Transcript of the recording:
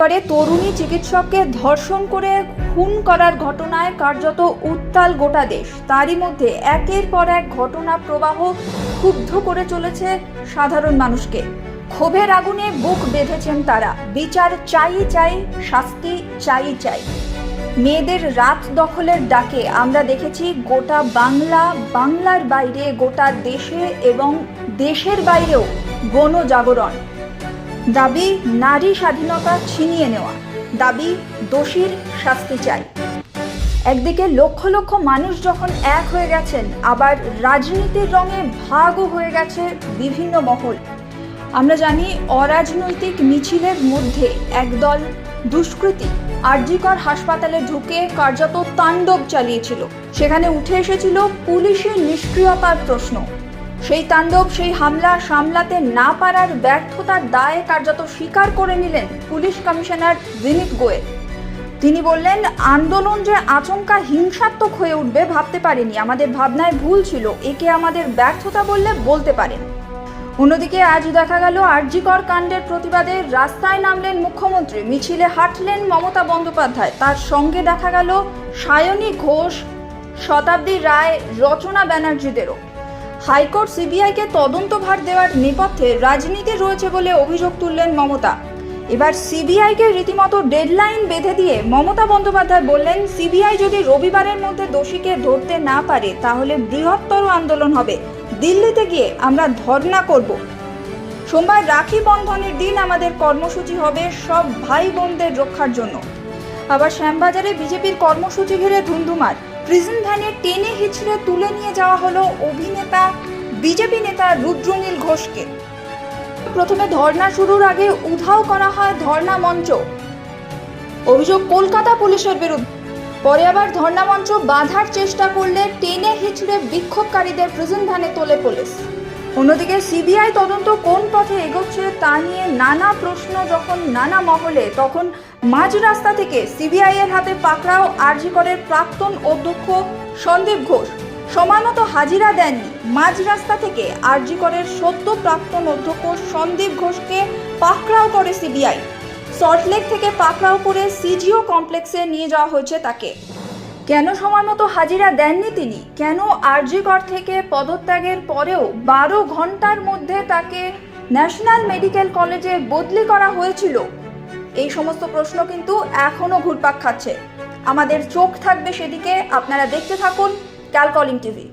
করে তরুণী চিকিৎসককে ধর্ষণ করে খুন করার ঘটনায় কার্যত উত্তাল গোটা দেশ। তারই মধ্যে একের পর এক ঘটনা প্রবাহ ক্ষুব্ধ করে চলেছে সাধারণ মানুষকে। ক্ষোভের আগুনে বুক বেঁধেছেন তারা। বিচার চাই চাই, শাস্তি চাই চাই। মেয়েদের রাত দখলের ডাকে আমরা দেখেছি গোটা বাংলা, বাংলার বাইরে গোটা দেশে এবং দেশের বাইরেও গণজাগরণ দাবি নারী স্বাধীনতা ছিনিয়ে নেওয়া। দাবি দোষীর শাস্তি চাই। একদিকে লক্ষ লক্ষ মানুষ যখন এক হয়ে গেছেন, আবার রাজনীতির রঙে ভাগও হয়ে গেছে বিভিন্ন মহল। আমরা জানি অরাজনৈতিক মিছিলের মধ্যে একদল দুষ্কৃতী আরজিকর হাসপাতালে ঢুকে কার্যত তাণ্ডব চালিয়েছিল। সেখানে উঠে এসেছিল পুলিশের নিষ্ক্রিয়তার প্রশ্ন। সেই তাণ্ডব, সেই হামলা সামলাতে না পারার ব্যর্থতার দায়ে কার্যত স্বীকার করে নিলেন পুলিশ কমিশনার বিনীত গোয়েল। তিনি বললেন, আন্দোলন যে আচমকা হিংসাত্মক হয়ে উঠবে ভাবতে পারিনি। আমাদের ভাবনায় ভুল ছিল। একে আমাদের ব্যর্থতা বললে বলতে পারেন। অন্যদিকে আজ দেখা গেল আরজিকর কাণ্ডের প্রতিবাদে রাস্তায় নামলেন মুখ্যমন্ত্রী। মিছিলে হাঁটলেন মমতা বন্দ্যোপাধ্যায়। তার সঙ্গে দেখা গেল সায়নী ঘোষ, শতাব্দী রায়, রচনা ব্যানার্জিদেরও। হাইকোর্ট সিবিআইকে তদন্তভার দেওয়ার নেপথ্যে রাজনীতি রয়েছে বলে অভিযোগ তুললেন মমতা। এবার সিবিআইকে রীতিমতো ডেডলাইন বেঁধে দিয়ে মমতা বন্দ্যোপাধ্যায় বললেন, সিবিআই যদি রবিবারের মধ্যে দোষীকে ধরতে না পারে, তাহলে বৃহত্তর আন্দোলন হবে। দিল্লিতে গিয়ে আমরা ধর্ণা করব। সোমবার রাখি বন্ধনের দিন আমাদের কর্মসূচি হবে সব ভাই বোনদের রক্ষার জন্য। আবার শ্যামবাজারে বিজেপির কর্মসূচি ঘিরে ধুন্ধুমার। প্রিজন ভ্যানে টেনে হিঁচড়ে তুলে নিয়ে যাওয়া হলো অভিনেতা, বিজেপি নেতা রুদ্রনীল ঘোষকে। প্রথমে ধর্না শুরুর আগে উধাও করা হয় ধর্না মঞ্চ। অভিযোগ কলকাতা পুলিশের বিরুদ্ধে। পরে আবার ধর্না মঞ্চ বাধার চেষ্টা করলে টেনে হিঁচড়ে বিক্ষোভকারীদের প্রিজন ভ্যানে তোলে পুলিশ। অন্যদিকে সিবিআই তদন্ত কোন পথে এগোচ্ছে তা নিয়ে নানা প্রশ্ন যখন নানা মহলে, তখন মাঝ রাস্তা থেকে সিবিআই এর হাতে পাকড়াও আরজিকরের প্রাক্তন অধ্যক্ষ সন্দীপ ঘোষ। সময় মতো হাজিরা দেননি। মাঝ রাস্তা থেকে আরজিকরের সদ্য প্রাক্তন অধ্যক্ষ সন্দীপ ঘোষকে পাকড়াও করে সিবিআই। সল্টলেক থেকে পাকড়াও করে সিজিও কমপ্লেক্সে নিয়ে যাওয়া হয়েছে তাকে। কেন সময় মতো হাজিরা দেননি তিনি? কেন আরজিকর থেকে পদত্যাগের পরেও বারো ঘণ্টার মধ্যে তাকে ন্যাশনাল মেডিকেল কলেজে বদলি করা হয়েছিল? এই সমস্ত প্রশ্ন কিন্তু এখনও ঘুরপাক খাচ্ছে। আমাদের চোখ থাকবে সেদিকে। আপনারা দেখতে থাকুন ক্যালকলিং টিভি।